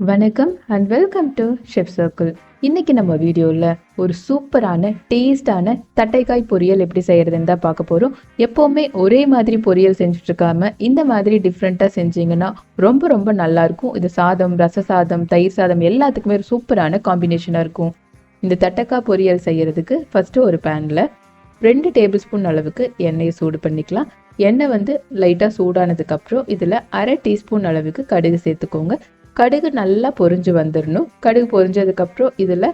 வணக்கம் and welcome to chef circle இன்னைக்கு நம்ம வீடியோவில் ஒரு சூப்பரான டேஸ்டான தட்டைக்காய் பொரியல் எப்படி செய்யறதுன்னு தான் பார்க்க போகிறோம் எப்போவுமே ஒரே மாதிரி பொரியல் செஞ்சுட்டு இருக்காம இந்த மாதிரி டிஃப்ரெண்ட்டாக செஞ்சீங்கன்னா ரொம்ப ரொம்ப நல்லா இருக்கும். இது சாதம் ரச சாதம் தயிர் சாதம் எல்லாத்துக்குமே ஒரு சூப்பரான காம்பினேஷனாக இருக்கும். இந்த தட்டைக்காய் பொரியல் செய்யறதுக்கு ஃபர்ஸ்ட் ஒரு பேனில் ரெண்டு டேபிள் ஸ்பூன் அளவுக்கு எண்ணெயை சூடு பண்ணிக்கலாம். எண்ணெய் வந்து லைட்டாக சூடானதுக்கப்புறம் இதில் அரை டீஸ்பூன் அளவுக்கு கடுகு சேர்த்துக்கோங்க. கடுகு நல்லா பொரிஞ்சு வந்துடணும் கடுகு பொரிஞ்சதுக்கப்புறம் இதில்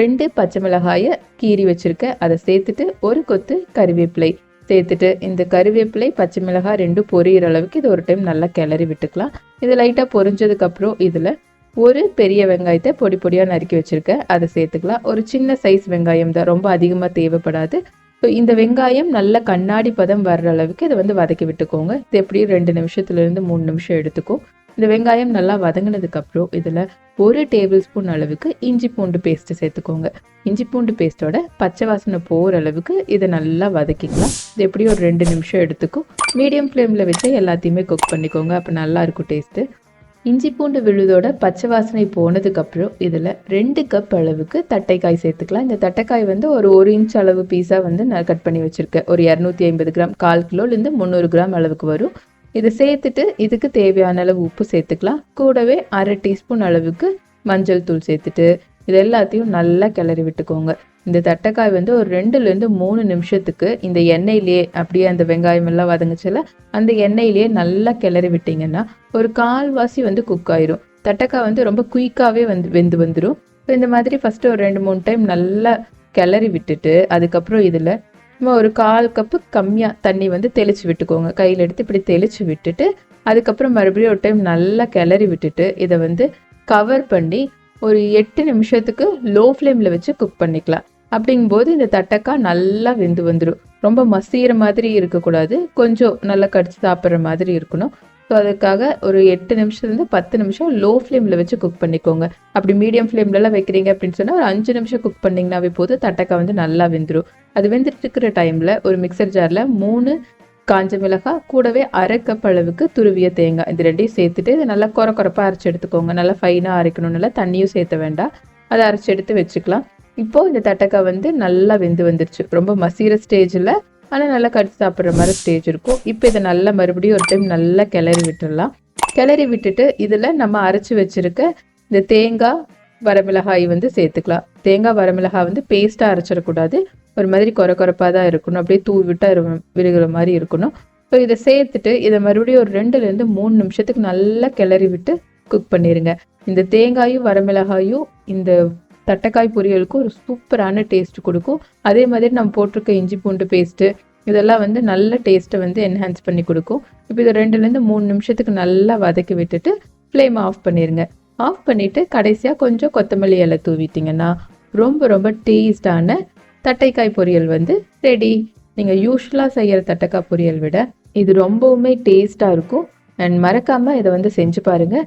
ரெண்டு பச்சை மிளகாயை கீறி வச்சுருக்கேன். அதை சேர்த்துட்டு ஒரு கொத்து கறிவேப்பிலை சேர்த்துட்டு இந்த கறிவேப்பிலை பச்சை மிளகாய் ரெண்டும் பொரியிற அளவுக்கு இது ஒரு டைம் நல்லா கிளறி விட்டுக்கலாம். இது லைட்டாக பொரிஞ்சதுக்கப்புறம் இதில் ஒரு பெரிய வெங்காயத்தை பொடி பொடியாக நறுக்கி வச்சுருக்கேன். அதை சேர்த்துக்கலாம். ஒரு சின்ன சைஸ் வெங்காயம் தான். ரொம்ப அதிகமாக தேவைப்படாது. ஸோ இந்த வெங்காயம் நல்ல கண்ணாடி பதம் வர்ற அளவுக்கு இதை வந்து வதக்கி விட்டுக்கோங்க. இது எப்படியும் ரெண்டு நிமிஷத்துலேருந்து மூணு நிமிஷம் எடுத்துக்கும். இந்த வெங்காயம் நல்லா வதங்கினதுக்கப்புறம் இதில் ஒரு டேபிள் ஸ்பூன் அளவுக்கு இஞ்சி பூண்டு பேஸ்ட்டு சேர்த்துக்கோங்க. இஞ்சி பூண்டு பேஸ்ட்டோட பச்சை வாசனை போகிற அளவுக்கு இதை நல்லா வதக்கிக்கலாம். இது எப்படியும் ஒரு ரெண்டு நிமிஷம் எடுத்துக்கும் மீடியம் ஃப்ளேமில் வச்சு எல்லாத்தையுமே குக் பண்ணிக்கோங்க. அப்போ நல்லா இருக்கும் டேஸ்ட்டு இஞ்சி பூண்டு விழுதோட பச்சை வாசனை போனதுக்கப்புறம் இதில் ரெண்டு கப் அளவுக்கு தட்டைக்காய் சேர்த்துக்கலாம். இந்த தட்டைக்காய் வந்து ஒரு ஒரு இன்ச் அளவு பீஸாக வந்து நான் கட் பண்ணி வச்சுருக்கேன். ஒரு இரநூத்தி ஐம்பது கிராம் கால் கிலோலேருந்து முந்நூறு கிராம் அளவுக்கு வரும். இதை சேர்த்துட்டு இதுக்கு தேவையான அளவு உப்பு சேர்த்துக்கலாம். கூடவே அரை டீஸ்பூன் அளவுக்கு மஞ்சள் தூள் சேர்த்துட்டு இது எல்லாத்தையும் நல்லா கிளறி விட்டுக்கோங்க. இந்த தட்டைக்காய் வந்து ஒரு ரெண்டுலேருந்து மூணு நிமிஷத்துக்கு இந்த எண்ணெயிலேயே அப்படியே அந்த வெங்காயம் எல்லாம் வதங்குச்சுல அந்த எண்ணெயிலேயே நல்லா கிளறி விட்டிங்கன்னா ஒரு கால்வாசி வந்து குக் ஆயிரும். தட்டைக்காய் வந்து ரொம்ப குயிக்காகவே வந்து வெந்து வந்துடும் இப்போ இந்த மாதிரி ஃபஸ்ட்டு ஒரு ரெண்டு மூணு டைம் நல்லா கிளறி விட்டுட்டு அதுக்கப்புறம் இதில் சும்மா ஒரு கால் கப்பு கம்மியாக தண்ணி வந்து தெளித்து விட்டுக்கோங்க. கையில் எடுத்து இப்படி தெளித்து விட்டுட்டு அதுக்கப்புறம் மறுபடியும் ஒரு டைம் நல்லா கிளறி விட்டுட்டு இதை வந்து கவர் பண்ணி ஒரு எட்டு நிமிஷத்துக்கு லோ ஃப்ளேமில் வச்சு குக் பண்ணிக்கலாம். அப்படிங்கும்போது இந்த தட்டக்காய் நல்லா வெந்து வந்துடும் ரொம்ப மசிகிற மாதிரி இருக்கக்கூடாது. கொஞ்சம் நல்லா கடிச்சு சாப்பிட்ற மாதிரி இருக்கணும். ஸோ அதுக்காக ஒரு எட்டு நிமிஷத்துலேருந்து பத்து நிமிஷம் லோ ஃப்ளேமில் வச்சு குக் பண்ணிக்கோங்க. அப்படி மீடியம் ஃப்ளேம்லலாம் வைக்கிறீங்க அப்படின்னு சொன்னால் ஒரு அஞ்சு நிமிஷம் குக் பண்ணிங்கனாவே போதும். தட்டக்காய் வந்து நல்லா வெந்துடும் அது வெந்துட்டு இருக்கிற டைமில் ஒரு மிக்சர் ஜாரில் மூணு காஞ்ச மிளகாய் கூடவே அரை கப் அளவுக்கு துருவிய தேங்காய். இது ரெண்டையும் சேர்த்துட்டு இதை நல்லா குறை குறைப்பாக அரைச்சி எடுத்துக்கோங்க. நல்லா ஃபைனாக அரைக்கணும்னால தண்ணியும் சேர்த்த வேண்டாம். அதை அரைச்சி எடுத்து வச்சுக்கலாம். இப்போது இந்த தட்டக்காய் வந்து நல்லா வெந்து வந்துருச்சு. ரொம்ப மசீர ஸ்டேஜில் ஆனால் நல்லா கடிச்சு சாப்பிட்ற மாதிரி ஸ்டேஜ் இருக்கும். இப்போ இதை நல்லா மறுபடியும் ஒரு டைம் நல்லா கிளறி விட்டுடலாம். கிளறி விட்டுட்டு இதில் நம்ம அரைச்சி வச்சிருக்க இந்த தேங்காய் வரமிளகாய் வந்து சேர்த்துக்கலாம். தேங்காய் வரமிளகாய் வந்து பேஸ்ட்டாக அரைச்சிடக்கூடாது. ஒரு மாதிரி குறை குறைப்பாக தான் இருக்கணும். அப்படியே தூவி விட்டால் விழுகிற மாதிரி இருக்கணும். ஸோ இதை சேர்த்துட்டு இதை மறுபடியும் ஒரு ரெண்டுலேருந்து மூணு நிமிஷத்துக்கு நல்லா கிளறி விட்டு குக் பண்ணிடுங்க இந்த தேங்காயும் வரமிளகாயும் இந்த தட்டைக்காய் பொரியலுக்கு ஒரு சூப்பரான டேஸ்ட் கொடுக்கும். அதே மாதிரி நம்ம போட்டிருக்க இஞ்சி பூண்டு பேஸ்ட்டு இதெல்லாம் வந்து நல்ல டேஸ்ட்டை வந்து என்ஹான்ஸ் பண்ணி கொடுக்கும். இப்போ இதை ரெண்டுலேருந்து மூணு நிமிஷத்துக்கு நல்லா வதக்கி விட்டுட்டு ஃப்ளேம் ஆஃப் பண்ணிடுங்க ஆஃப் பண்ணிவிட்டு கடைசியாக கொஞ்சம் கொத்தமல்லி இலை தூவிட்டிங்கன்னா ரொம்ப ரொம்ப டேஸ்டான தட்டைக்காய் பொரியல் வந்து ரெடி நீங்கள் யூஸ்வலாக செய்கிற தட்டைக்காய் பொரியல் விட இது ரொம்பவுமே டேஸ்ட்டாக இருக்கும். அண்ட் மறக்காமல் இதை வந்து செஞ்சு பாருங்கள்